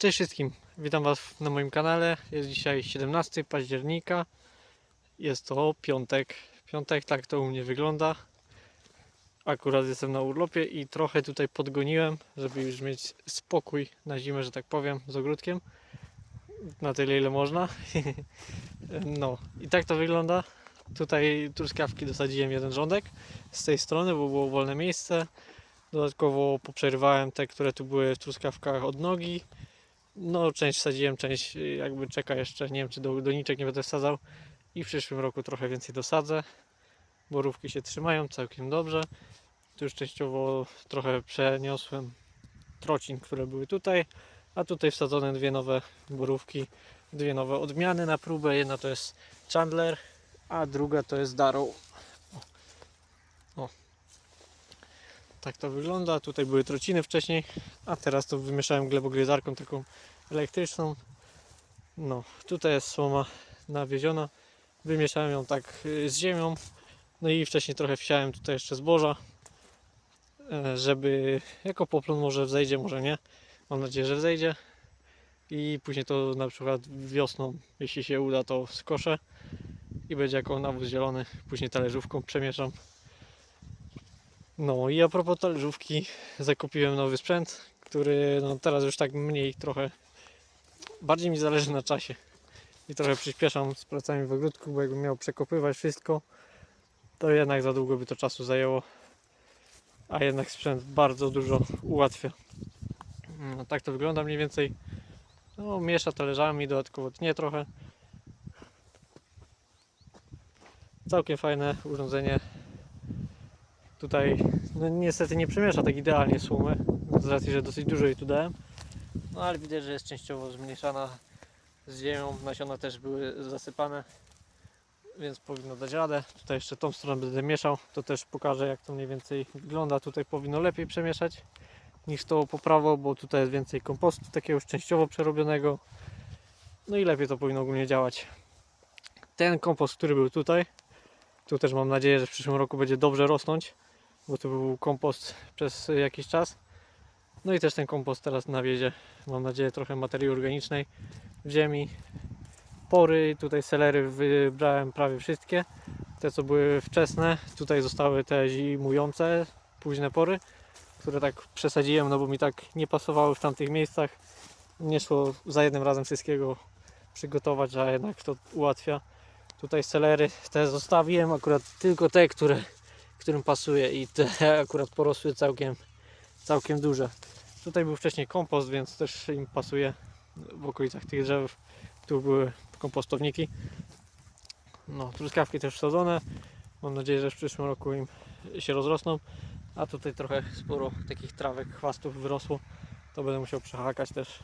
Cześć wszystkim, witam Was na moim kanale. Jest dzisiaj 17 października. Jest to piątek. Piątek, tak to u mnie wygląda. Akurat jestem na urlopie i trochę tutaj podgoniłem, żeby już mieć spokój na zimę, że tak powiem, z ogródkiem. Na tyle, ile można. No, i tak to wygląda. Tutaj truskawki dosadziłem jeden rządek z tej strony, bo było wolne miejsce. Dodatkowo poprzerywałem te, które tu były w truskawkach od nogi. No, część wsadziłem, część y, jakby czeka jeszcze. Nie wiem, czy do doniczek nie będę wsadzał. I w przyszłym roku trochę więcej dosadzę. Borówki się trzymają całkiem dobrze. Tu już częściowo trochę przeniosłem trocin, które były tutaj. A tutaj wsadzone dwie nowe borówki, dwie nowe odmiany na próbę. Jedna to jest Chandler, a druga to jest Darrow. O. o. Tak to wygląda. Tutaj były trociny wcześniej, a teraz to wymieszałem glebogryzarką taką elektryczną. No, tutaj jest słoma nawieziona. Wymieszałem ją tak y, z ziemią. No i wcześniej trochę wsiałem tutaj jeszcze zboża, e, żeby jako poplon może wzejdzie, może nie. Mam nadzieję, że wzejdzie. I później to na przykład wiosną, jeśli się uda, to skoszę i będzie jako nawóz zielony. Później talerzówką przemieszam. No i a propos talerzówki, zakupiłem nowy sprzęt, który no teraz już tak mniej trochę, bardziej mi zależy na czasie. I trochę przyspieszam z pracami w ogródku, bo jakbym miał przekopywać wszystko, to jednak za długo by to czasu zajęło. A jednak sprzęt bardzo dużo ułatwia. No, tak to wygląda mniej więcej. No, miesza talerzami, dodatkowo tnie trochę. Całkiem fajne urządzenie. Tutaj no, niestety nie przemiesza tak idealnie słomy, z racji, że dosyć dużo jej tu dałem. No ale widać, że jest częściowo zmniejszana z ziemią. Nasiona też były zasypane, więc powinno dać radę. Tutaj jeszcze tą stronę będę mieszał. To też pokażę, jak to mniej więcej wygląda. Tutaj powinno lepiej przemieszać niż to po prawo, bo tutaj jest więcej kompostu, takiego już częściowo przerobionego. No i lepiej to powinno ogólnie działać. Ten kompost, który był tutaj, tu też mam nadzieję, że w przyszłym roku będzie dobrze rosnąć, bo to był kompost przez jakiś czas. No i też ten kompost teraz nawiezie, mam nadzieję, trochę materii organicznej w ziemi. Pory, tutaj selery wybrałem prawie wszystkie. Te co były wczesne, tutaj zostały te zimujące, późne pory, które tak przesadziłem, no bo mi tak nie pasowały w tamtych miejscach. Nie szło za jednym razem wszystkiego przygotować, a jednak to ułatwia. Tutaj selery te zostawiłem, akurat tylko te, które, którym pasuje i te akurat porosły całkiem, całkiem duże. Tutaj był wcześniej kompost, więc też im pasuje w okolicach tych drzew. Tu były kompostowniki. No, truskawki też wsadzone. Mam nadzieję, że w przyszłym roku im się rozrosną. A tutaj trochę sporo takich trawek, chwastów wyrosło. To będę musiał przehakać też.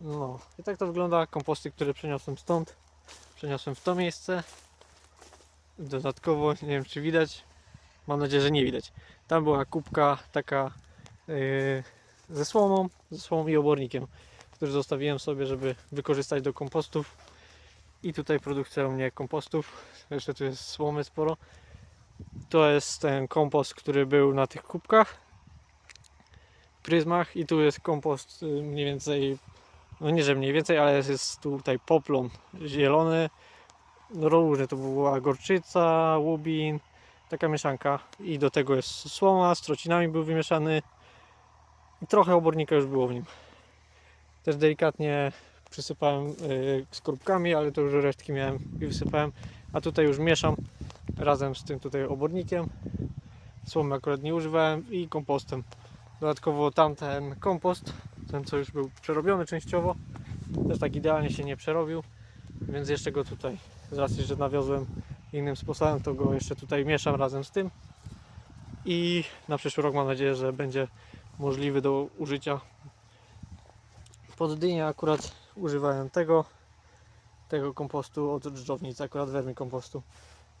No i tak to wygląda. Komposty, które przeniosłem stąd. Przeniosłem w to miejsce. Dodatkowo, nie wiem czy widać. Mam nadzieję, że nie widać. Tam była kubka taka yy, ze słomą, ze słomą i obornikiem, który zostawiłem sobie, żeby wykorzystać do kompostów. I tutaj produkcja u mnie kompostów. Jeszcze tu jest słomy sporo. To jest ten kompost, który był na tych kubkach, pryzmach i tu jest kompost y, mniej więcej, no nie że mniej więcej, ale jest tutaj poplon zielony, no różne to była gorczyca, łubin, taka mieszanka i do tego jest słoma, z trocinami był wymieszany i trochę obornika już było w nim. Też delikatnie przysypałem y, skorupkami, ale to już resztki miałem i wysypałem, a tutaj już mieszam razem z tym tutaj obornikiem. Słomy akurat nie używałem i kompostem. Dodatkowo tamten kompost, ten co już był przerobiony częściowo, też tak idealnie się nie przerobił, więc jeszcze go tutaj, z racji, że nawiozłem innym sposobem, to go jeszcze tutaj mieszam razem z tym i na przyszły rok mam nadzieję, że będzie możliwy do użycia. Pod dynię akurat używałem tego, tego kompostu od dżdżownicy, akurat wermi kompostu.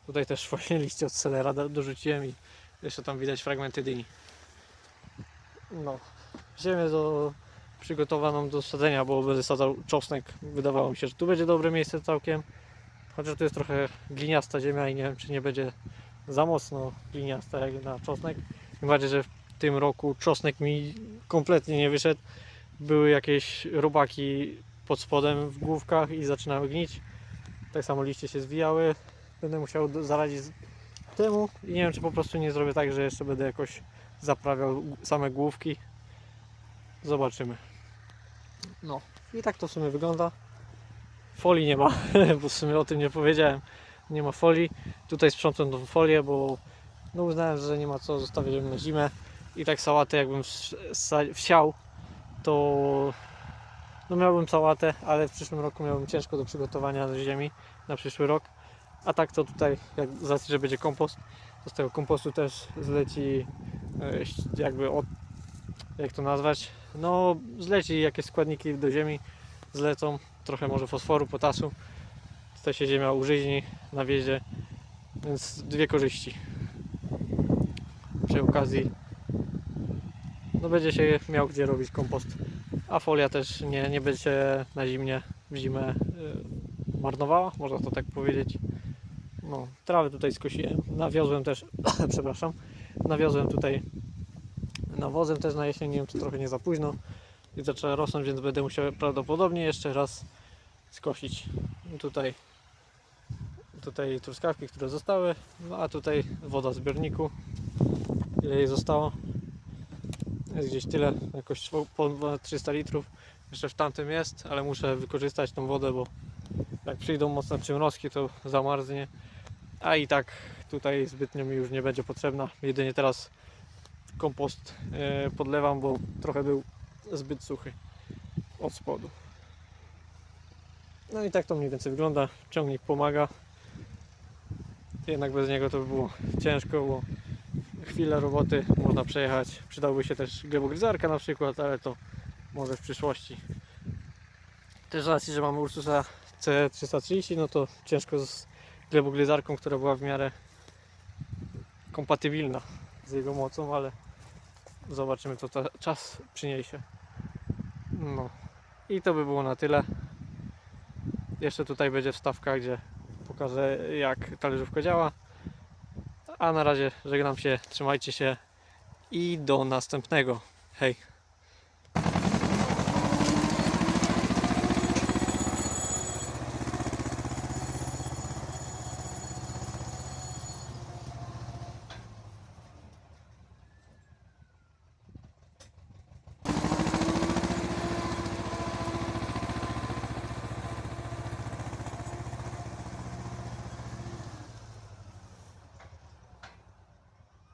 Tutaj też właśnie liście od selera do- dorzuciłem i jeszcze tam widać fragmenty dyni. No, ziemię do, przygotowaną do sadzenia, bo będę sadzał czosnek. Wydawało mi się, że tu będzie dobre miejsce całkiem. Chociaż tu jest trochę gliniasta ziemia i nie wiem, czy nie będzie za mocno gliniasta jak na czosnek. Tym bardziej, że w tym roku czosnek mi kompletnie nie wyszedł. były jakieś robaki pod spodem w główkach i zaczynały gnić. Tak samo liście się zwijały. Będę musiał zaradzić temu i nie wiem czy po prostu nie zrobię tak, że jeszcze będę jakoś zaprawiał same główki. Zobaczymy. No i tak to w sumie wygląda. Folii nie ma, bo w sumie o tym nie powiedziałem. Nie ma folii. Tutaj sprzątam tą folię, bo no uznałem, że nie ma co zostawiać ją na zimę. I tak sałatę jakbym wsiał, to no miałbym sałatę, ale w przyszłym roku miałbym ciężko do przygotowania do ziemi na przyszły rok. A tak to tutaj, jak z że będzie kompost, to z tego kompostu też zleci e, jakby od, jak to nazwać, no zleci jakieś składniki do ziemi, zlecą trochę może fosforu, potasu. Tutaj się ziemia użyźni, nawiezie, więc dwie korzyści. Przy okazji no będzie się miał gdzie robić kompost, a folia też nie, nie będzie się na zimnie, w zimę y, marnowała, można to tak powiedzieć. No, trawę tutaj skosiłem, nawiozłem też, przepraszam, nawiozłem tutaj nawozem też na jesień, nie wiem czy trochę nie za późno i zaczęła rosnąć, więc będę musiał prawdopodobnie jeszcze raz skosić tutaj tutaj truskawki, które zostały, no a tutaj woda zbiorniku. Ile jej zostało? Jest gdzieś tyle, jakoś ponad 300 litrów. Jeszcze w tamtym jest, ale muszę wykorzystać tą wodę, bo jak przyjdą mocne przymrozki to zamarznie. A i tak tutaj zbytnio mi już nie będzie potrzebna. Jedynie teraz kompost e, podlewam, bo trochę był zbyt suchy od spodu no i tak to mniej więcej wygląda ciągnik pomaga jednak bez niego to by było ciężko, bo chwilę roboty można przejechać. Przydałby się też glebogryzarka na przykład, ale to może w przyszłości. Też z racji, że mamy Ursusa C330, no to ciężko z glebogryzarką, która była w miarę kompatybilna z jego mocą, ale zobaczymy co czas przyniesie. No i to by było na tyle. Jeszcze tutaj będzie wstawka, gdzie pokażę jak talerzówka działa. A na razie żegnam się, trzymajcie się i do następnego. Hej!